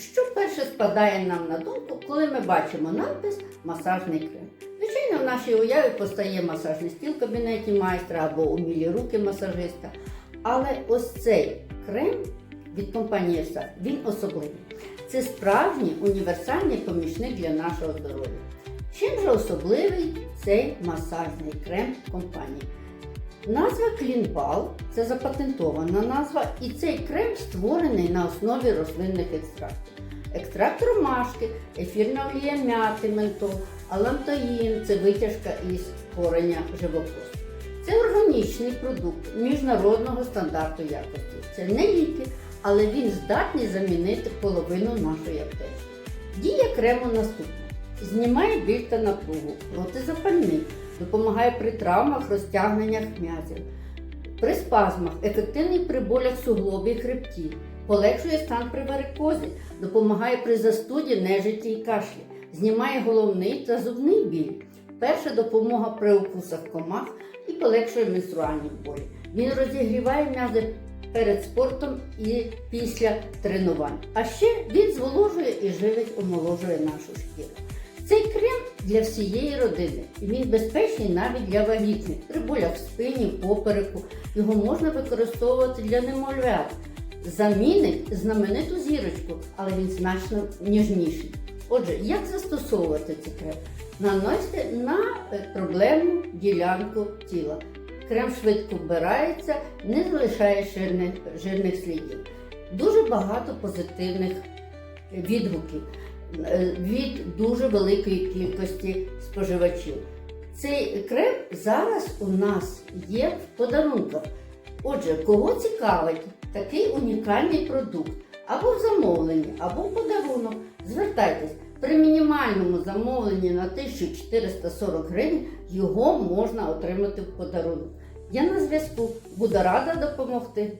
Що перше спадає нам на думку, коли ми бачимо надпис масажний крем? Звичайно, в нашій уяві постає масажний стіл в кабінеті майстра або умілі руки масажиста. Але ось цей крем від компанії Esa, він особливий. Це справжній універсальний помічник для нашого здоров'я. Чим же особливий цей масажний крем компанії? Назва Клінбал це запатентована назва, і цей крем створений на основі рослинних екстрактів. Екстракт ромашки, ефірна олія м'яти, ментол, алантоїн це витяжка із кореня живокосту. Це органічний продукт міжнародного стандарту якості. Це не ліки, але він здатний замінити половину нашої аптечки. Дія крему наступна: знімає біль та напругу, протизапальний, допомагає при травмах, розтягненнях м'язів, при спазмах, ефективний при болях суглобів хребті, полегшує стан при варикозі, допомагає при застуді, нежиті і кашлі, знімає головний та зубний біль. Перша допомога при укусах комах і полегшує менструальні болі. Він розігріває м'язи перед спортом і після тренувань. А ще він зволожує і живить, омоложує нашу шкіру. Цей крем для всієї родини. І він безпечний навіть для вагітних. При болях в спині, попереку. Його можна використовувати для немовлят. Замінить знамениту зірочку, але він значно ніжніший. Отже, як застосовувати цей крем? Наносите на е, проблемну ділянку тіла. Крем швидко вбирається, не залишає жирних, жирних слідів. Дуже багато позитивних відгуків е, від дуже великої кількості споживачів. Цей крем зараз у нас є в подарунках. Отже, кого цікавить такий унікальний продукт або в замовленні, або в подарунок, звертайтесь. При мінімальному замовленні на 1440 гривень його можна отримати в подарунок. Я на зв'язку, буду рада допомогти.